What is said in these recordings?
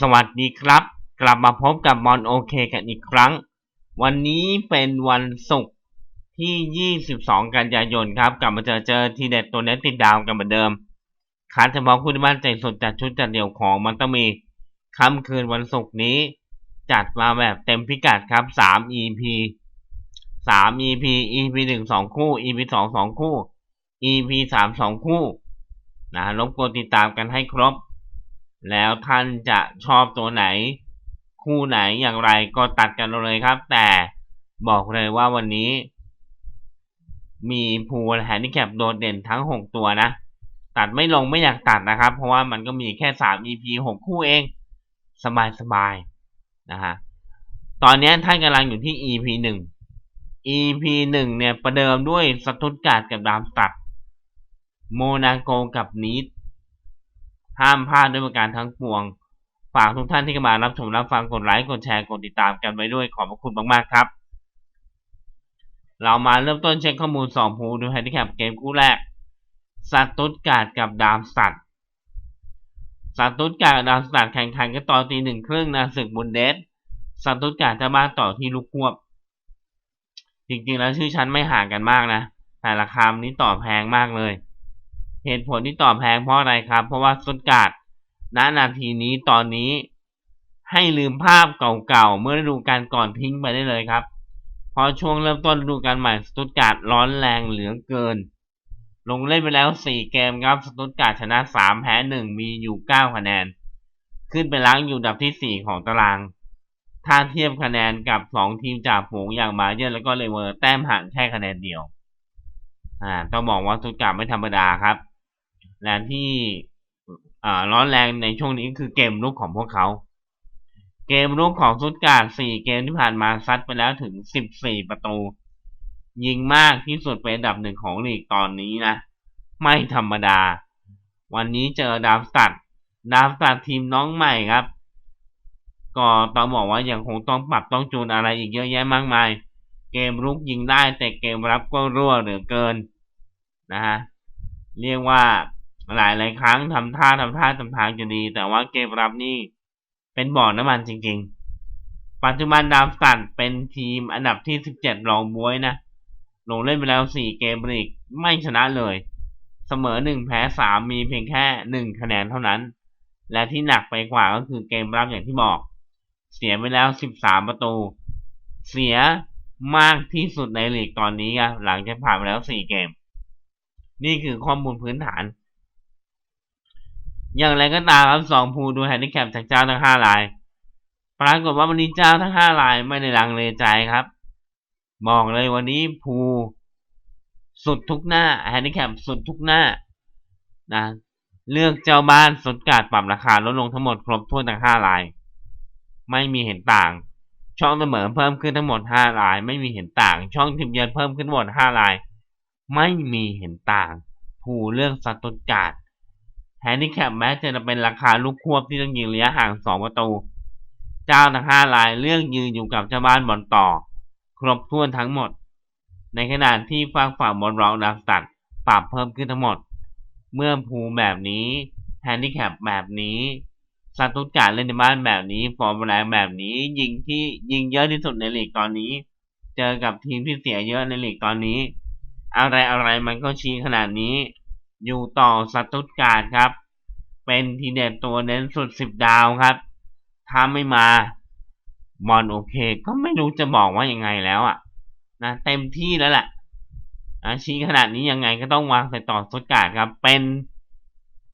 สวัสดีครับ กลับมาพบกับบอลโอเคกันอีกครั้ง วันนี้เป็นวันศุกร์ที่ 22 กันยายนครับ กลับมาเจอเจอทีเด็ดตัวเน็ตติดดาวกันเหมือนเดิมคัดเฉพาะคู่ที่บ้านใจสุดจัดชุดจัดเดี่ยวของมันต้องมีค่ำคืนวันศุกร์นี้ จัดมาแบบเต็มพิกัดครับ 3 EP 3 EP EP 1 2 คู่ EP 2 2 คู่ EP 3 2 คู่นะรบกวนติดตามกันให้ครบ แล้วท่านจะชอบตัวไหน คู่ไหนอย่างไรก็ตัดกันเลยครับ แต่บอกเลยว่าวันนี้ มีพูลแฮนดิแคปโดดเด่นทั้ง 6 ตัวนะ ตัดไม่ลงไม่อยากตัดนะครับ เพราะว่ามันก็มีแค่ 3 EP 6 คู่เอง สบายสบายนะฮะตอนนี้ท่านกำลังอยู่ที่ EP 1 EP 1 เนี่ยประเดิมด้วยสตุตการ์ดกับดามตัด โมนาโกกับนีด ห้ามพลาดด้วยประการทั้งปวง ฝากทุกท่านที่เข้ามารับชมรับฟังกดไลค์กดแชร์กดติดตามกันไว้ด้วยขอบพระคุณมากๆครับ เรามาเริ่มต้นเช็คข้อมูล2ภูดูแฮนดิแคปเกมคู่แรกสัตตุตการ์ดกับดามสตัดสตุตการ์ดกับดามสตัดแข่งขันกันต่อตีหนึ่งครึ่งนะศึกบุนเดสสตุตการ์ดจะมาต่อที่ลูกควบ จริงๆแล้วชื่อชั้นไม่ห่างกันมากนะแต่ราคานี้ต่อแพงมากเลย เหตุผลที่ต่อแพงเพราะอะไรครับ เพราะว่าสตการ์ดณนาทีนี้ตอนนี้ให้ลืมภาพเก่าๆ เมื่อฤดูกาลก่อนทิ้งไปได้เลยครับพราะช่วงเริ่มต้นฤดูกาลใหม่สตุตการ์ดร้อนแรงเหลือเกิน ลงเล่นไปแล้ว 4 เกมครับสตุตการ์ดชนะ 3 แพ้ 1 มีอยู่ 9 คะแนน ขึ้นไปล้างอยู่ดับที่ 4 ของตาราง ถ้าเทียบคะแนนกับ 2 ทีมจากฝูงอย่างบาเยอร์แล้วก็เลเวอร์แต้มห่างแค่คะแนนเดียว อ่าต้องบอกว่าสตุตการ์ดไม่ธรรมดาครับ และที่ร้อนแรงในช่วงนี้คือเกมลุกของพวกเขา เกมลุกของสตุตการ์ด4เกมที่ผ่านมาซัดไปแล้วถึง 14 ประตู ยิงมากที่สุดเป็นอันดับหนึ่งของลีกตอนนี้นะ ไม่ธรรมดา วันนี้เจอดาวสตัดดาวสตัดทีมน้องใหม่ครับ ก็ต้องบอกว่ายังคงต้องปรับต้องจูนอะไรอีกเยอะแยะมากมาย เกมรุกยิงได้แต่เกมรับก็รั่วเหลือเกินนะฮะ เรียกว่า หลายหลายครั้งทำท่าทำท่าทำทางจะดี แต่ว่าเกมรับนี่เป็นบ่อน้ำมันจริง ๆ ปัจจุบันดาวสันเป็นทีมอันดับที่ 17 รองบวยนะ ลงเล่นไปแล้ว 4 เกมลีกไม่ชนะเลย เสมอ 1 แพ้ 3 มีเพียงแค่ 1 คะแนนเท่านั้น และที่หนักไปกว่าก็คือเกมรับอย่างที่บอก เสียไปแล้ว 13 ประตู เสียมากที่สุดในลีกตอนนี้ครับหลังจากผ่านไปแล้ว 4 เกม นี่คือข้อมูลพื้นฐาน อย่างไรก็ตามครับสองภูดูแฮนดิแคปจากเจ้าทั้งห้าราย ปรากฏว่าวันนี้เจ้าทั้งห้ารายไม่ได้ลังเลใจครับบอกเลยวันนี้ภูสุดทุกหน้าแฮนดิแคปสุดทุกหน้านะเลือกเจ้าบ้านสดกาดปรับราคาลดลงทั้งหมดครบถ้วนทั้งห้าราย ไม่มีเห็นต่าง ช่องเสมอเพิ่มขึ้นทั้งหมดห้าราย ไม่มีเห็นต่าง ช่องทีมเยือนเพิ่มขึ้นทั้งหมดห้าราย ไม่มีเห็นต่าง ผู้เลือกสตุตการ์ด แฮนดิแคปแม้จะเป็นราคาลูกควบที่ต้องยิงระยะห่าง 2 ประตู เจ้าทั้ง5รายเลือกยืนอยู่กับเจ้าบ้านบอลต่อ ครบถ้วนทั้งหมด ในขณะที่ฝั่งฝั่งบอลรองดักตัดปรับเพิ่มขึ้นทั้งหมด เมื่อภูแบบนี้แฮนดิแคปแบบนี้สตุตการเล่นในบ้านแบบนี้ ฟอร์มแรงแบบนี้ ยิงที่ยิงเยอะที่สุดในลีกตอนนี้ เจอกับทีมที่เสียเยอะในลีกตอนนี้ อะไรอะไรมันก็ชี้ขนาดนี้ อยู่ต่อสตุตการ์ดครับ เป็นทีเด็ดตัวเน้นสุดสิบดาวครับ ถ้าไม่มาบอลโอเค ก็ไม่รู้จะบอกว่ายังไงแล้วอะนะเต็มที่แล้วแหละนะชี้ขนาดนี้ยังไงก็ต้องวางใส่ต่อสตุตการ์ดครับ เป็น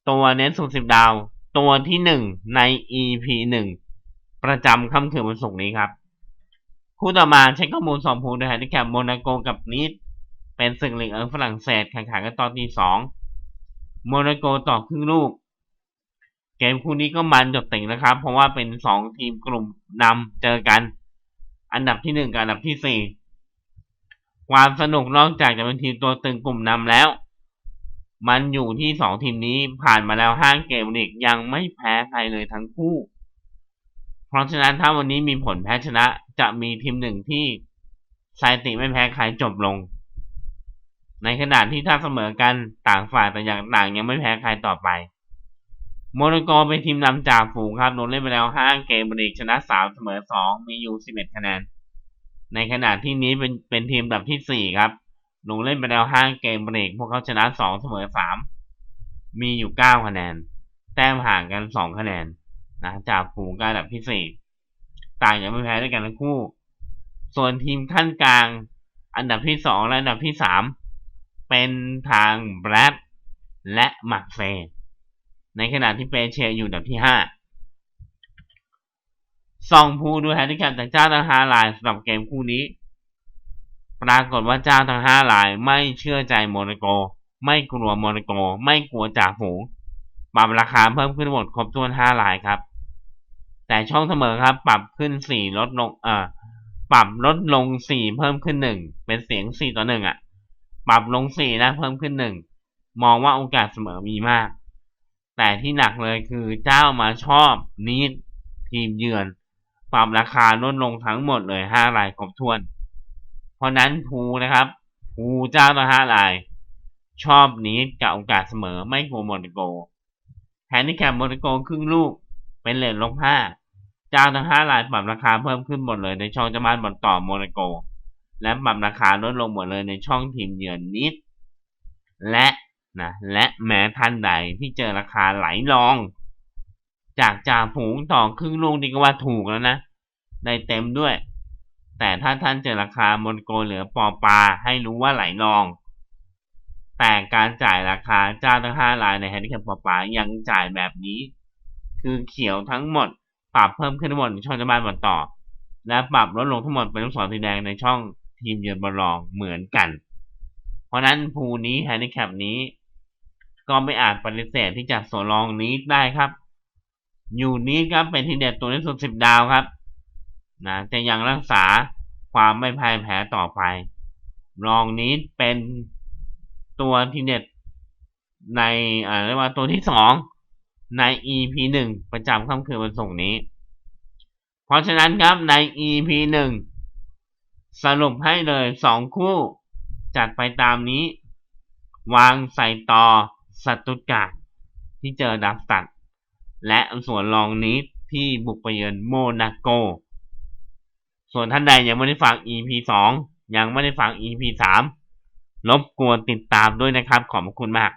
ตัวเน้นสุดสิบดาว ตัวที่หนึ่งใน EP หนึ่งประจำค่ำคืนวันศุกร์นี้ครับ คู่ต่อมาเช็คข้อมูลสองภูโดยฮนดิแคปโมนาโกกับนิดเป็นศึกลีกเอิงฝรั่งเศสแข่งขันกันตอนที่สอง โมนาโกต่อครึ่งลูก เกมคู่นี้ก็มันจดติ่งนะครับ เพราะว่าเป็นสองทีมกลุ่มนำเจอกัน อันดับที่หนึ่งกับอันดับที่สี่ความสนุกนอกจากจะเป็นทีมตัวตึงกลุ่มนำแล้ว มันอยู่ที่สองทีมนี้ผ่านมาแล้วห้าเกมลีกยังไม่แพ้ใครเลยทั้งคู่ เพราะฉะนั้นถ้าวันนี้มีผลแพ้ชนะจะมีทีมหนึ่งที่สถิติไม่แพ้ใครจบลง ในขณะที่ถ้าเสมอกันต่างฝ่ายแต่อย่างต่างยังไม่แพ้ใครต่อไป โมนาโกเป็นทีมนำจากฝูงครับลงเล่นไปแล้ว 5 เกมบริกชนะ 3 เสมอ 2 มีอยู่ 11 คะแนน ในขณะที่นี้เป็นเป็นทีมอันดับที่ 4 ครับลงเล่นไปแล้ว 5 เกมบริกพวกเขาชนะ 2 เสมอ 3 มีอยู่ 9 คะแนน แต้มห่างกัน 2 คะแนนนะจากฝูงกันอันดับที่ 4 ต่างยังไม่แพ้ด้วยกันทั้งคู่ ส่วนทีมขั้นกลาง อันดับที่ 2 และอันดับที่ 3 เป็นทางแบรดและมักเซในขณะที่เปเชียอยู่อันดับที่ห้าซองพูดูแฮนดิแคปจากเจ้าทั้งห้าลายสำหรับเกมคู่นี้ ปรากฏว่าเจ้าทั้งห้าลายไม่เชื่อใจโมนาโก ไม่กลัวโมนาโก ไม่กลัวจ่าฝูงปรับราคาเพิ่มขึ้นหมดครบถ้วนห้าลายครับ แต่ช่องเสมอครับ ปรับขึ้นสี่ลดลง เอ่อ ปรับลดลงสี่เพิ่มขึ้นหนึ่งเป็นเสียงสี่ต่อหนึ่งอะ ปรับลงสี่นะเพิ่มขึ้นหนึ่งมองว่าโอกาสเสมอมีมาก แต่ที่หนักเลยคือเจ้ามาชอบนิดทีมเยือน ปรับราคาลดลงทั้งหมดเลยห้ารายครบถ้วน เพราะนั้นภูนะครับภูเจ้าต่อห้าราย ชอบนิดกับโอกาสเสมอไม่กลัวโมนาโกแฮนดิแคปโมนาโกครึ่งลูกเป็นเลทลบห้าเจ้าทั้งห้ารายปรับราคาเพิ่มขึ้นหมดเลยในช่องจ้าบ้านบอลต่อโมนาโก และปรับราคาลดลงหมดเลยในช่องทีมเยือนนิด และนะและแม้ท่านใดที่เจอราคาไหลลอง จากจ่าฝูงต่อครึ่งลูกนี่ก็ว่าถูกแล้วนะได้เต็มด้วย แต่ถ้าท่านเจอราคามนโกเหลือปอปลาให้รู้ว่าไหลลอง แต่การจ่ายราคาเจ้าทั้งห้ารายในแฮนดิแคปปอปลายังจ่ายแบบนี้ คือเขียวทั้งหมด ปรับเพิ่มขึ้นทั้งหมดในช่องจ้าบ้านบอลต่อ และปรับลดลงทั้งหมดเป็นลูกศรสีแดงในช่อง ทีมเยือนบอลรองเหมือนกัน เพราะนั้นภูนี้แฮนดิแคปนี้ ก็ไม่อาจปฏิเสธที่จะสวนรองนี้ได้ครับอยู่นี้ครับเป็นทีเด็ดตัวที่สุดสิบดาวครับนะจะยังรักษาความไม่พ่ายแพ้ต่อไป รองนี้เป็นตัวทีเด็ดในอ่าเรียกว่าตัวที่สองใน EP หนึ่งประจำค่ำคืนวันศุกร์นี้ เพราะฉะนั้นครับใน EP หนึ่ง สรุปให้เลยสองคู่ จัดไปตามนี้ วางใส่ต่อสตุการ์ดที่เจอดับตัด และส่วนรองนี้ที่บุกไปเยือนโมนาโก ส่วนท่านใดยังไม่ได้ฟัง EP 2 ยังไม่ได้ฟัง EP 3รบกวนติดตามด้วยนะครับ ขอบคุณมาก